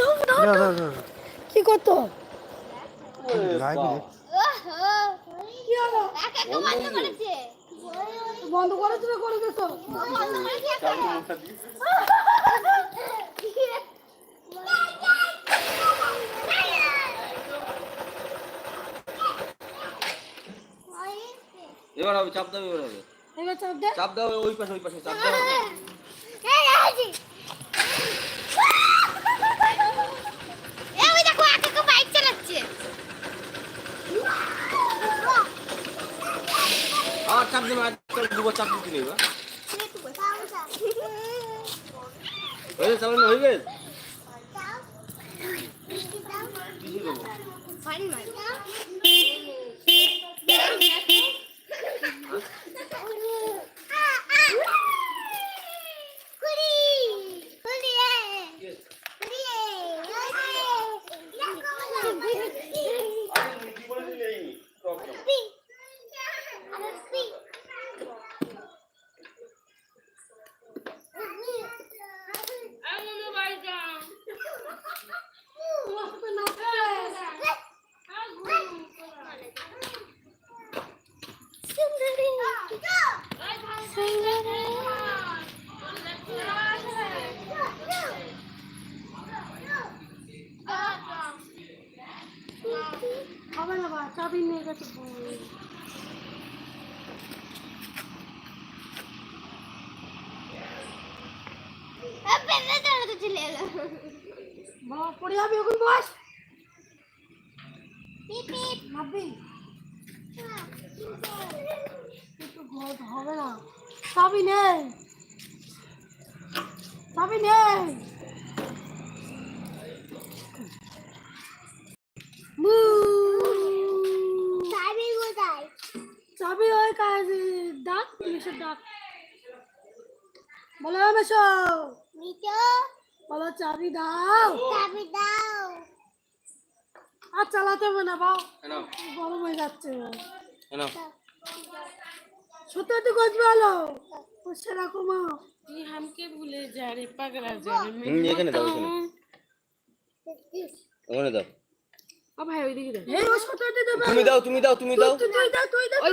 হয়ে দাও। দাও, দাও। কি করতো বন্ধ করে করে দিতো বন্ধ করেছে এবার হবে চাপ দাও এবার হবে। এবার চাপ দে চাপ দাও ওই পাশে ওই পাশে চাপ দাও। এই আজি এই ওই দেখো আকাকা বাইক চালাচ্ছে আর চাপ দেবে আর দুবার চাপ দিতে নেই বা হয়ে গেছে চালানো হয়ে গেছে? কিছু দেবো? ফাইন মার হবে না চাবি নিয়ে গেছে পড়ে যাবি এখন বস ভাববি? একটু ঘর হবে না। চাবি নেই চাবি নেই মু। চাবি কোথায় চাবি ওই কাজ ডাক ডাক বলো নিচো বলো চাবি দাও। চাবি দাও। আর চালাতে হবে না বাও। এনাও গরম হয়ে যাচ্ছে। সত্যি একটু গজ ভালো সেরকম তুই হামকে ভুলে যা রে পাগলা হুম এখানে দাও এখানে। দাও। ও ভাই ওইদিকে দে এই ও সত্যি একটু তুমি দাও তুমি দাও তুমি দাও। তুই তুই ওই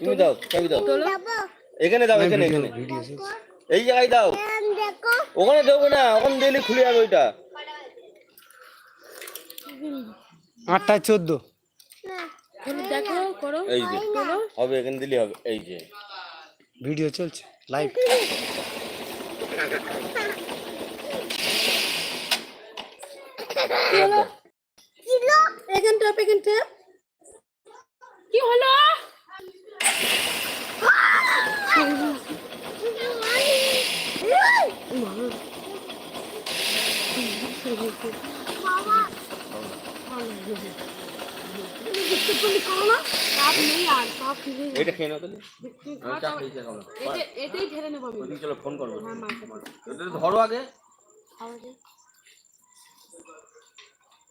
তুমি দাও দাও। এখানে দাও এখানে এই জায়গায় দাও। ওখানে দেবো না ওখানে দিলে খুলে যাবে ওইটা। আটটায় চোদ্দ। দেখো করো এই যে হবে এখানে দিলে হবে। এই যে। ভিডিও চলছে লাইভ কি হলো কিলো এখান টেপ কি হলো? বিস্কুট খাও না কাপ নেই আর কাপ নেই এইটা খেয়ে নাও তাহলে এটা এটাই ঢেলে নেব চলো ফোন করব হ্যাঁ। এটা ধরো আগে।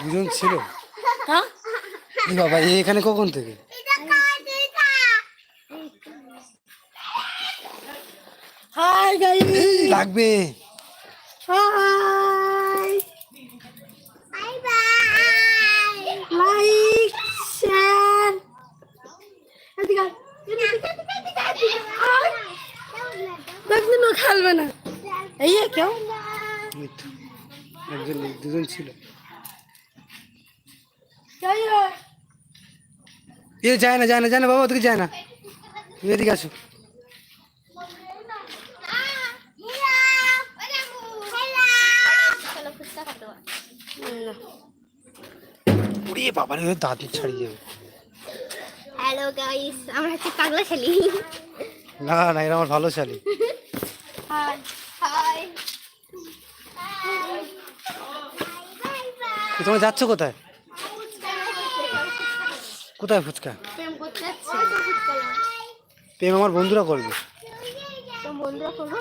দুজন ছিল। হ্যাঁ বাবা এখানে কখন থেকে? Hi guys. লাগবে। Hi. Bye bye. Like share এদিকে খেলবে না। এই কেউ? একজন দুজন ছিল। এ যায় না যায় না যায় না বাবা ওদিকে যায় না তুমি এদিকে আসো ওরে বাবা রে দাঁত ছাড়িয়ে যাবে শালি না না এরা আমার ভালো শালি তোমরা যাচ্ছ কোথায় কোথায় ফুচকা? প্রেম আমার বন্ধুরা করবে। বন্ধুরা করব?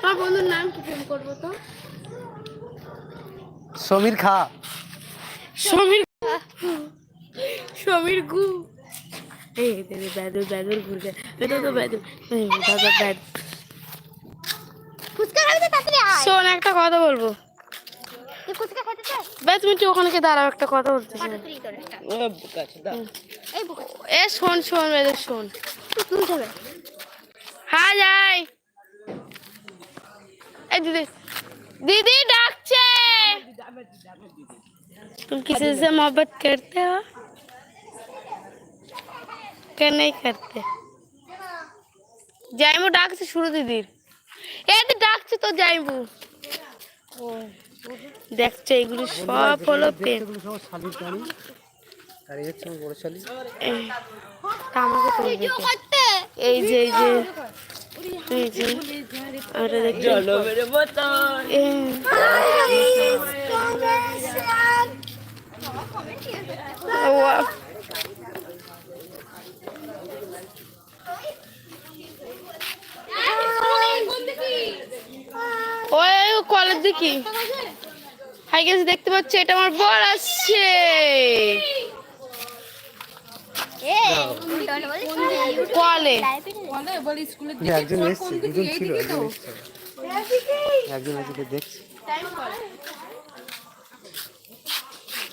তোমার বন্ধুর নাম কি প্রেম করব তো? সমীর খা। সমীর সমীর গু। এই ব্যাদুর ব্যাদুর ঘুরবে। বেদো তো ব্যাদুর। দাদা ব্যাদ ফুচকা খাবি তো তাড়াতাড়ি শোন একটা কথা বলব। তুই ফুচকা খেতে চাস বে তুমি একটু ওখানে গিয়ে দাঁড়াও একটা কথা বলতে চাই। তাড়াতাড়ি তোর একটা এই বুকা এ শোন শোন বেদু শোন তুই তুলতে হবে হ্যাঁ যাই এই দিদি दीदी डाकचे तुम किसी से मोहब्बत करते हो क्या नहीं करते যাইবু ডাকছে শুরু দিদির এই তো ডাকছে তো যাইবু দেখছ এগুলো সব হলো আর এই যে এই যে এই যে আরে দেখছ এই, ওয়া- ওই ওই কলের দিকে। হাই গেছে দেখতে পাচ্ছ এটা আমার বর আসছে। কলে একজন এসছে দুজন ছিল একজন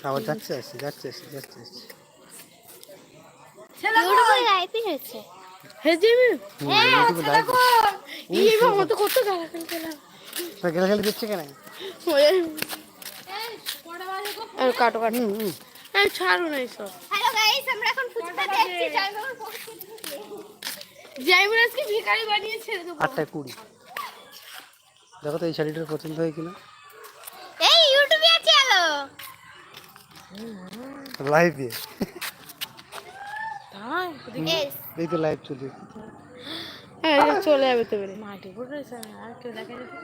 আবার যাচ্ছে আসছে যাচ্ছে আসছে যাচ্ছে আসছে। দেখছে কেন? আর কাটো কাটো। আমি ছাড়ু না সব হ্যালো গাইস আমরা এখন ফুচকা দেখছি জয়নগর জাইমুর আজকে ভিখারি বানিয়ে ছেড়ে দেবো আটটায় কুড়ি। দেখো তো এই শাড়িটার পছন্দ হয় কিনা? এই ইউটিউবে আছে হ্যালো। লাইভ দিয়ে এই তো লাইভ চলছে। হ্যাঁ চলে যাবে তো মাটি পড়ে আর কেউ দেখা যাবে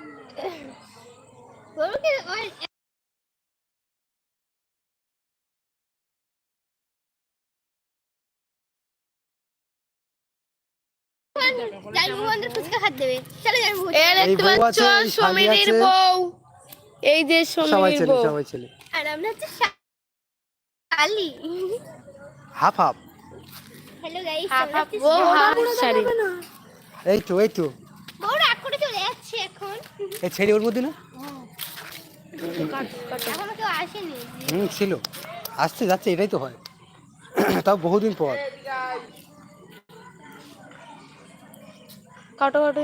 ছেড়ে ওর মধ্যে না ছিল আসতে যাচ্ছে এটাই তো হয় তাও বহুদিন পর কাটো কাটো